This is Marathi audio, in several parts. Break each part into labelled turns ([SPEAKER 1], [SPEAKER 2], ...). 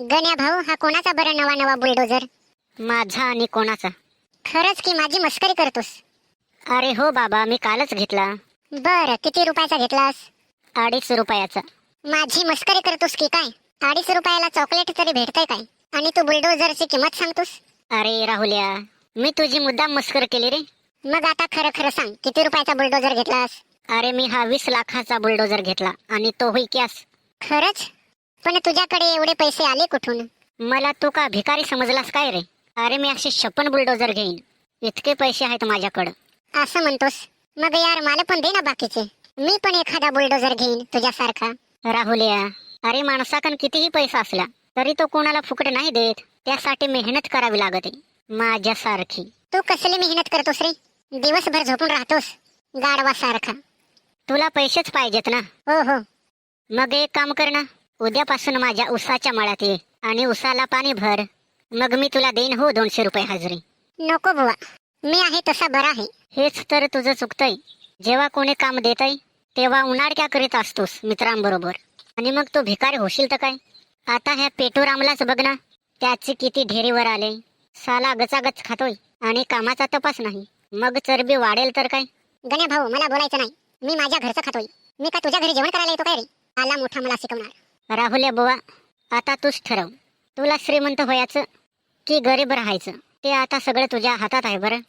[SPEAKER 1] गण्या भाऊ हा कोणाचा बरं नवा नवा बुलडोजर
[SPEAKER 2] माझा आणि कोणाचा?
[SPEAKER 1] खरंच की माझी मस्करी करतोस?
[SPEAKER 2] अरे हो बाबा मी कालच घेतला.
[SPEAKER 1] बर किती रुपयाचा घेतलास?
[SPEAKER 2] अडीच रुपयाचा.
[SPEAKER 1] माझी मस्करी करतोस की काय? अडीच रुपयाला चॉकलेट तरी भेटतंय काय? आणि तू बुलडोझरची किंमत सांगतोस?
[SPEAKER 2] अरे राहुल्या मी तुझी मुद्दाम मस्कर केली रे.
[SPEAKER 1] मग आता खरं खरं सांग किती रुपयाचा बुलडोझर घेतलास?
[SPEAKER 2] अरे मी हा वीस लाखाचा बुलडोजर घेतला आणि तो होई कॅस
[SPEAKER 1] खरंच? पण तुझ्याकडे एवढे पैसे आले कुठून?
[SPEAKER 2] मला तू का भिकारी समजलास काय रे? अरे मी असे छप्पन बुलडोजर घेईन. इतके पैसे आहेत माझ्याकडं.
[SPEAKER 1] असं म्हणतोस? मग यार मला पण दे ना बाकीचे. मी पण एखादा बुलडोजर घेईन तुझ्यासारखा.
[SPEAKER 2] राहुल्या अरे माणसाकन कितीही पैसा असला तरी तो कोणाला फुकट नाही देत. त्यासाठी मेहनत करावी लागते. माझ्यासारखी.
[SPEAKER 1] तू कसली मेहनत करतोस रे? दिवसभर झोपून राहतोस. गाडवा सारखा
[SPEAKER 2] तुला पैसेच पाहिजेत ना?
[SPEAKER 1] हो हो.
[SPEAKER 2] मग एक काम कर ना. उद्यापासून माझ्या उसाच्या मळ्यात ये आणि उसाला पाणी भर. मग मी तुला देईन हो दोनशे रुपये हजरी.
[SPEAKER 1] नको बुवा. मी आहे तसा बरा आहे.
[SPEAKER 2] हेच तर तुझं चुकतंय. जेव्हा कोणी काम देतय तेव्हा उन्हाळक्या करीत असतोस मित्रांबरोबर. आणि मग तू भिकारी होशील तर काय? आता ह्या पेटूरामलाच बघ ना. त्याचे किती ढेरीवर आले. साला गचागच खातोय आणि कामाचा तपास नाही. मग चरबी वाढेल तर काय?
[SPEAKER 1] गण्या भाऊ मला बोलायचं नाही. मी माझ्या घरचं खातोय. मी का तुझ्या घरी जेवण करायला येतो काय रे? आला मोठा मला शिकवणार.
[SPEAKER 2] राहुल्या बुवा आता तूच ठरव. तुला श्रीमंत व्हायचं की गरीब राहायचं ते आता सगळं तुझ्या हातात आहे बरं.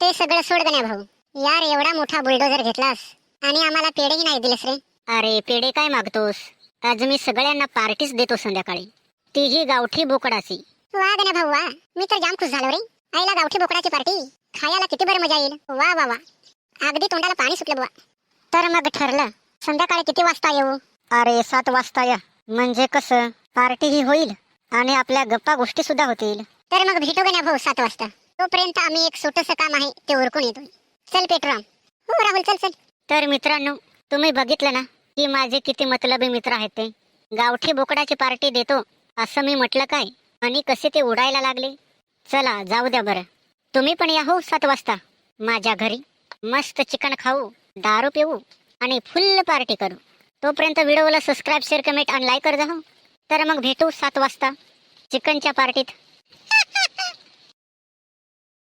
[SPEAKER 1] ते सगळं सोड गण्या भाऊ. यार एवढा मोठा बुलडोजर घेतलास आणि आम्हाला पेढेही नाही दिलेस रे.
[SPEAKER 2] अरे पेढे काय मागतोस? आज मी सगळ्यांना पार्टीच देतो संध्याकाळी. तीही गावठी बोकडाची.
[SPEAKER 1] वा गण्या भाऊ वा. मी तर जाम खुश झालो रे. आईला गावठी बोकडाची पार्टी. खायला किती बरं मजा येईल. वा वा वा. अगदी तोंडाला पाणी सुटलं बुवा. तर मग ठरलं. संध्याकाळी किती वाजता येऊ?
[SPEAKER 2] अरे सात वाजता या. म्हणजे कसं? पार्टी ही होईल आणि आपल्या गप्पा गोष्टी सुद्धा होतील.
[SPEAKER 1] तर मग भेटू गण्या भाऊ सात वाजता? तोपर्यंत आम्ही एक छोटस काम आहे ते उरकून येतोय चल पेट्राम. हो राहुल चल चल.
[SPEAKER 2] तर मित्रांनो तुम्ही बघितलं ना की माझे किती मतलबी मित्र आहेत ते. गावठी बोकडाची पार्टी देतो असं मी म्हटलं काय? आणि कसे ते उडायला लागले? चला जाऊ द्या बरं. तुम्ही पण या हो सात वाजता. माझ्या घरी मस्त चिकन खाऊ दारू पिऊ आणि फुल्ल पार्टी करू. तोपर्यंत व्हिडिओला सबस्क्राईब शेअर कमेंट आणि लाईक कर जा हो तर मग भेटू सात वाजता चिकनच्या पार्टीत